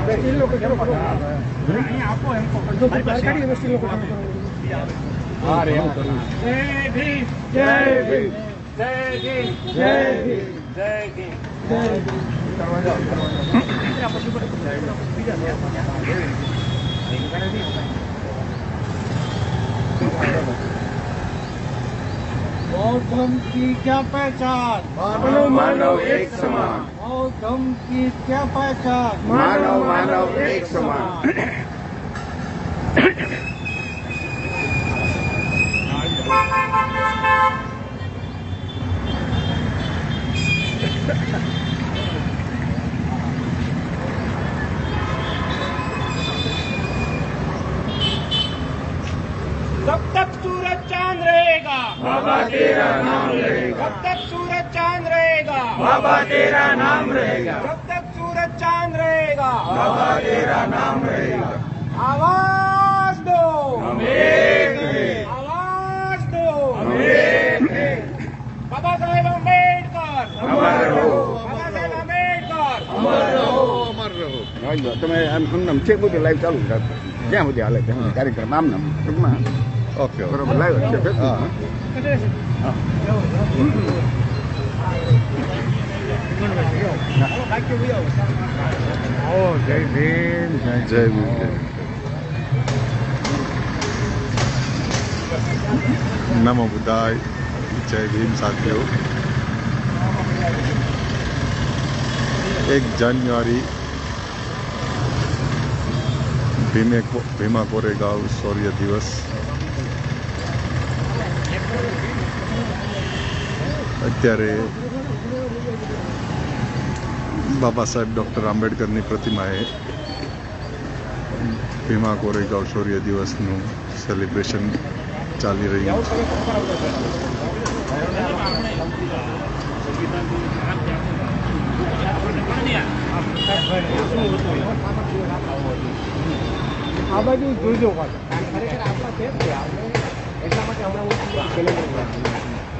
Steel લોકો ચાલુ કરો અહીંયા આપો એમ જો કાઢી હવે સ્ટીલ લોકો ચાલુ કરો હા રે એમ કરું જય ભીમ જય ભીમ જય ભીમ જય ભીમ જય ભીમ જય ભીમ દરવાજા દરવાજા પછી પર બીજા धर्म की क्या पहचान मानव मानव एक समान बौद्ध धर्म की क्या पहचान मानव मानव एक समान बाबा तेरा नाम रहेगा जब तक सूरज चांद रहेगा बाबा तेरा नाम रहेगा जब तक सूरज चांद रहेगा बाबा तेरा नाम रहेगा आवाज दो हम एक हैं आवाज दो हम एक हैं बाबा साहेब अम्बेडकर अमर रहो बाबा साहेब अम्बेडकर અમર રહો અમર રહો right લો. તમે આમ આમ છે બધું લાઈવ ચાલુ જ રાખો જ્યાં સુધી હાલે ત્યાં સુધી કાર્યક્રમ આમ નામ ટૂંકમાં ઓકે ઓકે બરોબર લાઈવ જ છે ફેસબુકમાં. હા જય ભીમ જય ભીમ નમો બુદ્ધાય જય ભીમ સાથીઓ એક જાન્યુઆરી ભીમે કો- ભીમા કોરેગાંવ શૌર્ય દિવસ અત્યારે બાબા સાહેબ ડૉક્ટર આંબેડકરની પ્રતિમાએ ભીમા કોરેગાંવ શૌર્ય દિવસનું સેલિબ્રેશન ચાલી રહ્યું છે આ બાજુ જોઈજો એટલા માટે હમણાં.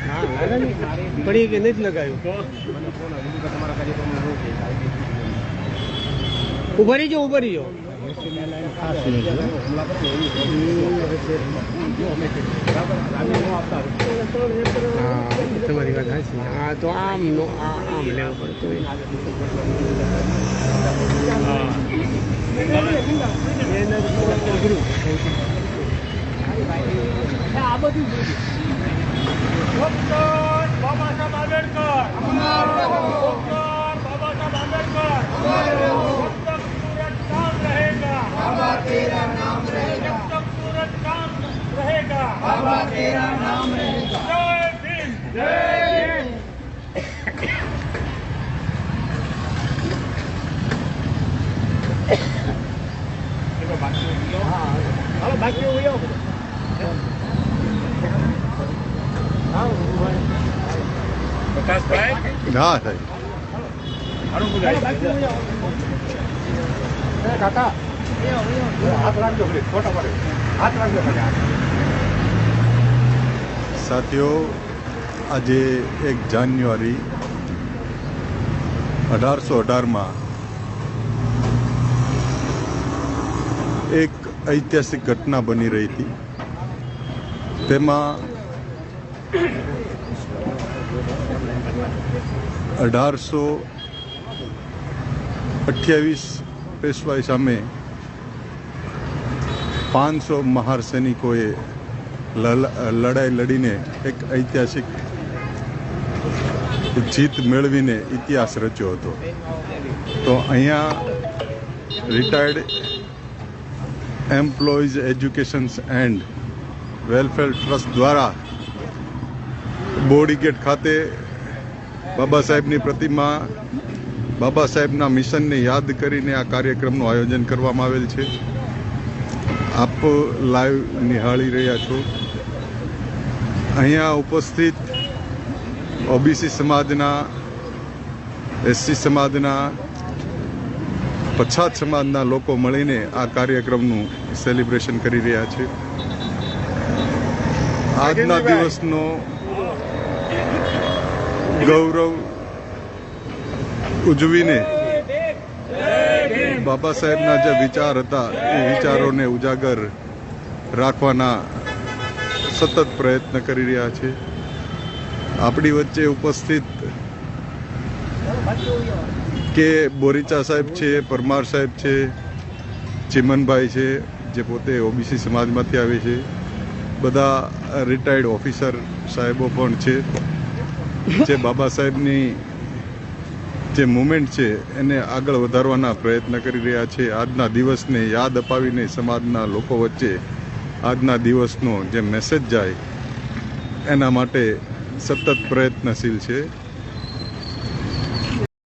પડી કે નથી લગાવ્યું ઊભા રહીજો ઊભા રહીજો તમારી વાત સાચી હા તો આમ આ આમ લેવું પડતું આ બધું ડોક્ટર બાબા સાહેબ આંબેડકર ડોક્ટર બાબા સાહેબ આંબેડકર जब तक सूरज चांद रहेगा बाबा तेरा नाम रहेगा जब तक सूरज चांद रहेगा बाबा तेरा नाम रहेगा जय भीम जय भीम હાલો બાકી એવું આવો થાય કાકા ખાલી હાથ. સાથીઓ આજે એક જાન્યુઆરી અઢારસો અઢારમાં એક ઐતિહાસિક ઘટના બની રહી હતી. તેમાં અઢારસો અઠ્યાવીસ પેશવાઈ સામે પાંચસો મહાર સૈનિકોએ લડાઈ લડીને એક ઐતિહાસિક જીત મેળવીને ઇતિહાસ રચ્યો હતો. તો અહીંયા retired employees educations and welfare trust દ્વારા બોડી ગેટ ખાતે બાબા સાહેબની પ્રતિમા બાબા સાહેબના મિશનને યાદ કરીને આ કાર્યક્રમનું આયોજન કરવામાં આવેલ છે. આપ લાઈવ નિહાળી રહ્યા છો. અહીંયા ઉપસ્થિત ઓબીસી સમાજના એસસી સમાજના પછાત સમાજના લોકો મળીને આ કાર્યક્રમનું સેલિબ્રેશન કરી રહ્યા છે. આજના દિવસનો ગૌરવ ઉજવીને બાબા સાહેબના જે વિચાર હતા, એ વિચારોને ઉજાગર રાખવાના સતત પ્રયત્ન કરી રહ્યા છે. આપણી વચ્ચે ઉપસ્થિત કે બોરીચા સાહેબ છે, પરમાર સાહેબ છે, ચિમનભાઈ છે, જે પોતે ઓબીસી સમાજમાંથી આવે છે. બધા રિટાયર્ડ ઓફિસર સાહેબો પણ છે. જે બાબા સાહેબની જે મુમેન્ટ છે, એને આગળ વધારવાના પ્રયત્ન કરી રહ્યા છે. આજના દિવસને યાદ અપાવીને સમાજના લોકો વચ્ચે આજના દિવસનો જે મેસેજ જાય, એના માટે સતત પ્રયત્નશીલ છે.